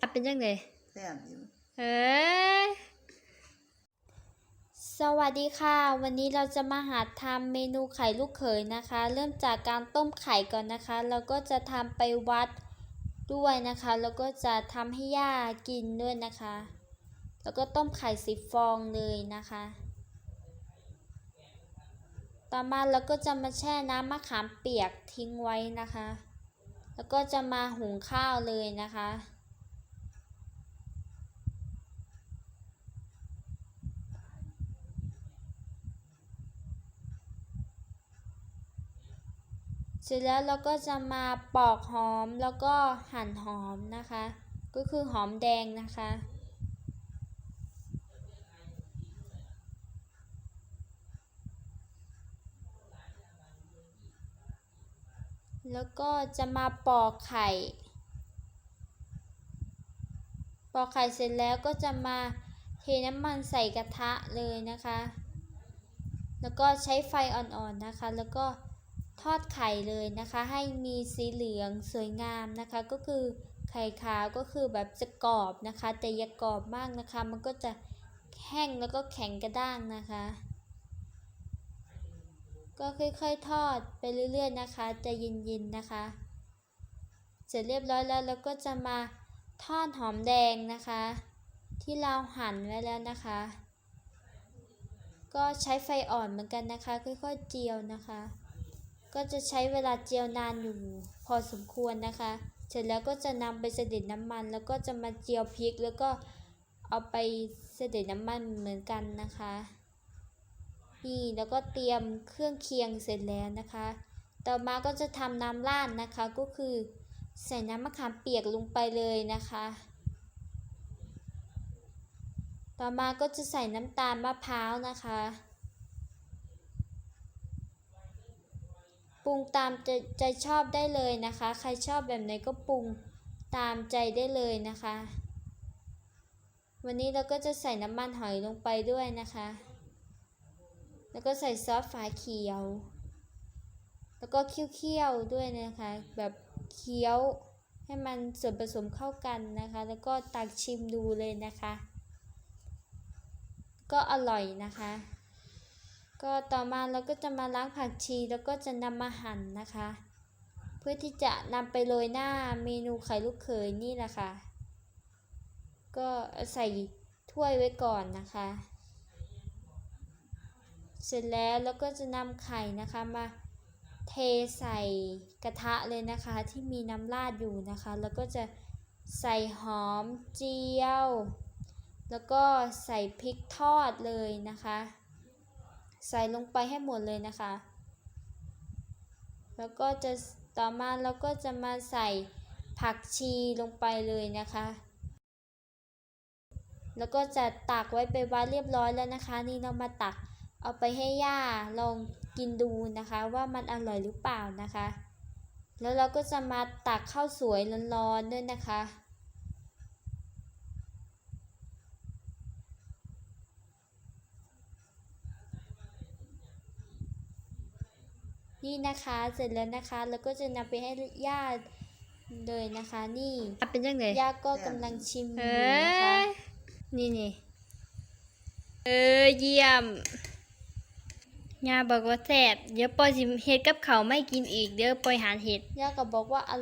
อะเป็นยังไงแซ่บอยู่เอ้ยสวัสดีค่ะ วันนี้เราจะมาหาทำเมนูไข่ลูกเขยนะคะ เริ่มจากการต้มไข่ก่อนนะคะ แล้วก็จะทำไปวัดด้วยนะคะ แล้วก็จะทำให้ย่ากินด้วยนะคะ แล้วก็ต้มไข่สิบฟองเลยนะคะ ต่อมาเราก็จะมาแช่น้ำมะขามเปียกทิ้งไว้นะคะ แล้วก็จะมาหุงข้าวเลยนะคะ เสร็จแล้วเราก็จะมาปอกหอมแล้วก็หั่นหอมนะคะ ก็คือหอมแดงนะคะแล้วก็จะมาปอกไข่ ปอกไข่เสร็จแล้วก็จะมาเทน้ำมันใส่กระทะเลยนะคะ แล้วก็ใช้ไฟอ่อนๆนะคะ แล้วก็ ทอดไข่เลยนะคะ ให้มีสีเหลืองสวยงามนะคะ ก็คือไข่ขาวก็คือแบบจะกรอบนะคะ แต่อย่ากรอบมากนะคะ มันก็จะแห้งแล้วก็แข็งกระด้างนะคะ ก็ค่อยๆทอดไปเรื่อยๆนะคะจะเย็นๆนะคะ เสร็จเรียบร้อยแล้วเราก็จะมาทอดหอมแดงนะคะ ที่เราหั่นไว้แล้วนะคะ ก็ใช้ไฟอ่อนเหมือนกันนะคะ ค่อยๆเจียวนะคะ ก็จะใช้เวลาเจียวนานอยู่พอสมควรนะคะ เสร็จแล้วก็จะนำไปเสด็จน้ำมัน แล้วก็จะมาเจียวพริก แล้วก็เอาไปเสด็จน้ำมันเหมือนกันนะคะ นี่แล้วก็เตรียมเครื่องเคียงเสร็จแล้วนะคะ ต่อมาก็จะทำน้ำราดนะคะ ก็คือใส่น้ำมะขามเปียกลงไปเลยนะคะ ต่อมาก็จะใส่น้ำตาลมะพร้าวนะคะ รุงตามใจใจชอบได้เลยนะคะ ใครชอบแบบไหนก็ปรุงตามใจได้เลยนะคะ วันนี้เราก็จะใส่น้ำมันหอยลงไปด้วยนะคะ แล้วก็ใส่ซอสฝาเขียว แล้วก็เคี่ยวๆด้วยนะคะ แบบเคี้ยวให้มันส่วนผสมเข้ากันนะคะ แล้วก็ตักชิมดูเลยนะคะ ก็อร่อยนะคะ ก็ต่อมาเราก็จะมาล้างผักชีแล้วก็จะนำมาหั่นนะคะ เพื่อที่จะนำไปโรยหน้าเมนูไข่ลูกเขยนี่แหละค่ะ ก็ใส่ถ้วยไว้ก่อนนะคะ เสร็จแล้วเราก็จะนำไข่นะคะมาเทใส่กระทะเลยนะคะที่มีน้ำราดอยู่นะคะ แล้วก็จะใส่หอมเจียว แล้วก็ใส่พริกทอดเลยนะคะ ใส่ลงไปให้หมดเลยนะคะ แล้วก็จะต่อมาเราก็จะมาใส่ผักชีลงไปเลยนะคะ แล้วก็จะตักไว้ไปวัดเรียบร้อยแล้วนะคะ นี่เรามาตักเอาไปให้ย่าลองกินดูนะคะ ว่ามันอร่อยหรือเปล่านะคะ แล้วเราก็จะมาตักข้าวสวยร้อนๆด้วยนะคะ นี่นะคะเสร็จแล้วนะคะ แล้วก็จะนำไปให้ย่าเลยนะคะ นี่อะเป็นยังไงย่าก็กำลังชิมอเอยู่นะคะ้ยนี่นี่เออเยี่ยมยาบอกว่าแซ่บเดี๋ยวปอยสิเฮ็ดกับเขาวไม่กินอีกเดี๋ยวปอยหาเฮ็ดย่าก็บอกว่าอ